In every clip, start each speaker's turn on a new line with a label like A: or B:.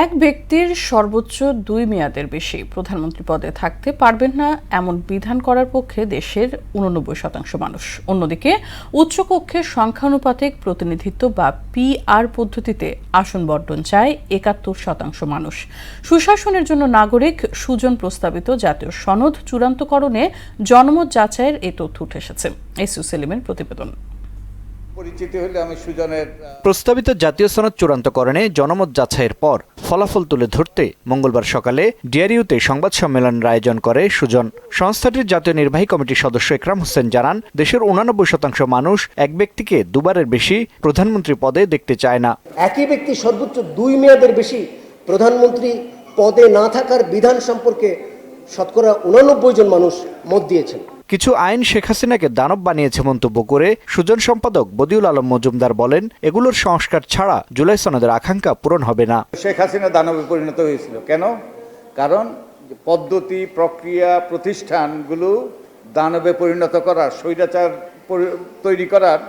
A: এক ব্যক্তির সর্বোচ্চ দুই মেয়াদের বেশি প্রধানমন্ত্রী পদে থাকতে পারবেন না এমন বিধান করার পক্ষে দেশের উননব্বই শতাংশ মানুষ। অন্যদিকে উচ্চকক্ষের সংখ্যানুপাতিক প্রতিনিধিত্ব বা পিআর পদ্ধতিতে আসন বর্ণন চায় একাত্তর শতাংশ মানুষ। সুশাসনের জন্য নাগরিক সুজন প্রস্তাবিত জাতীয় সনদ চূড়ান্তকরণে জনমত যাচাইয়ের এ তথ্য উঠে এসেছে। এসু সেলিমের প্রতিবেদন।
B: প্রস্তাবিত জাতীয় সনদ চূড়ান্তকরণে জনমত যাচাইয়ের পর ফলাফল তুলে ধরতে মঙ্গলবার সকালে ডিআরইউতে সংবাদ সম্মেলনের আয়োজন করে সুজন। সংস্থাটির জাতীয় নির্বাহী কমিটির সদস্য একরাম হোসেন জানান দেশের উনানব্বই শতাংশ মানুষ এক ব্যক্তিকে দুবারের বেশি প্রধানমন্ত্রী পদে দেখতে চায় না।
C: একই ব্যক্তি সর্বোচ্চ দুই মেয়াদের বেশি প্রধানমন্ত্রী পদে না থাকার বিধান সম্পর্কে শতকরা উনানব্বই জন মানুষ মত দিয়েছেন।
B: কিছু আইন শেখ হাসিনাকে দানব বানিয়েছে মন্তব্য করে সুজন সম্পাদক বদিউল আলম মজুমদার বলেন, এগুলোর সংস্কার ছাড়া জুলাই সনদের আকাঙ্ক্ষা পূরণ হবে না।
D: শেখ হাসিনা দানবে পরিণত হয়েছিল। কেন? কারণ পদ্ধতি, প্রক্রিয়া, প্রতিষ্ঠানগুলো দানবে পরিণত করার, স্বৈরাচার তৈরি করার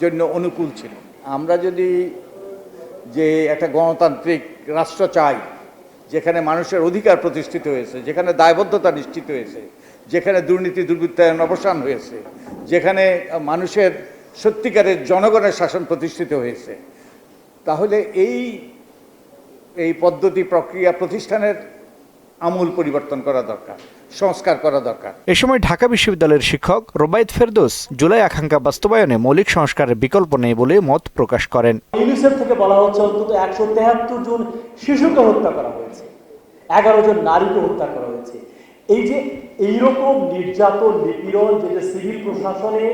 D: জন্য অনুকূল ছিল। আমরা যদি যে একটা গণতান্ত্রিক রাষ্ট্র চাই, যেখানে মানুষের অধিকার প্রতিষ্ঠিত হয়েছে, যেখানে দায়বদ্ধতা নিশ্চিত হয়েছে যেখানে দুর্নীতি দুর্বৃত্তায়ন অবসান হয়েছে যেখানে মানুষের সত্যিকারের জনগণের শাসন প্রতিষ্ঠিত হয়েছে তাহলে এই এই পদ্ধতি প্রক্রিয়া প্রতিষ্ঠানের আমূল পরিবর্তন করা দরকার সংস্কার করা দরকার।
B: এ সময় ঢাকা বিশ্ববিদ্যালয়ের শিক্ষক রোবায়েত ফেরদোস জুলাই আকাঙ্ক্ষা বাস্তবায়নে মৌলিক সংস্কারের বিকল্প নেই বলে মত প্রকাশ করেন।
E: ইউনিসেফ থেকে বলা হচ্ছে অন্তত একশো তেহাত্তর জন শিশুকে হত্যা করা হয়েছে এগারো জন নারীকে হত্যা করা হয়েছে। এই যে এইরকম নির্যাতন, নিপীড়ন যেটা সিভিল প্রশাসনে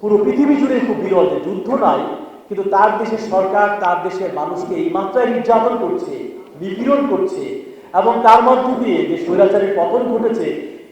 E: পুরো পৃথিবী জুড়ে খুব বিরল যে যুদ্ধ নাই কিন্তু তার দেশের সরকার, তার দেশের মানুষকে এই মাত্রায় নির্যাতন করছে, নিপীড়ন করছে এবং তার মধ্য দিয়ে যে স্বৈরাচারের পতন ঘটেছে,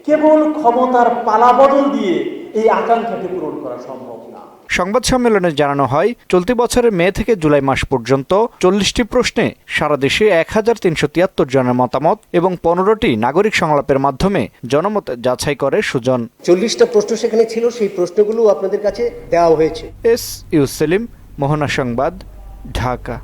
E: কেবল ক্ষমতার পালা বদল দিয়ে এই আকাঙ্ক্ষাকে পূরণ করা সম্ভব না।
B: সংবাদ সম্মেলনে জানানো হয় চলতি বছরের মে থেকে জুলাই মাস পর্যন্ত চল্লিশটি প্রশ্নে সারা দেশে এক হাজার তিনশো তিয়াত্তর জনের মতামত এবং পনেরোটি নাগরিক সংলাপের মাধ্যমে জনমত যাচাই করে সুজন।
C: চল্লিশটা প্রশ্ন সেখানে ছিল সেই প্রশ্নগুলো আপনাদের কাছে দেওয়া হয়েছে।
B: এস ইউ সেলিম মোহনা সংবাদ ঢাকা।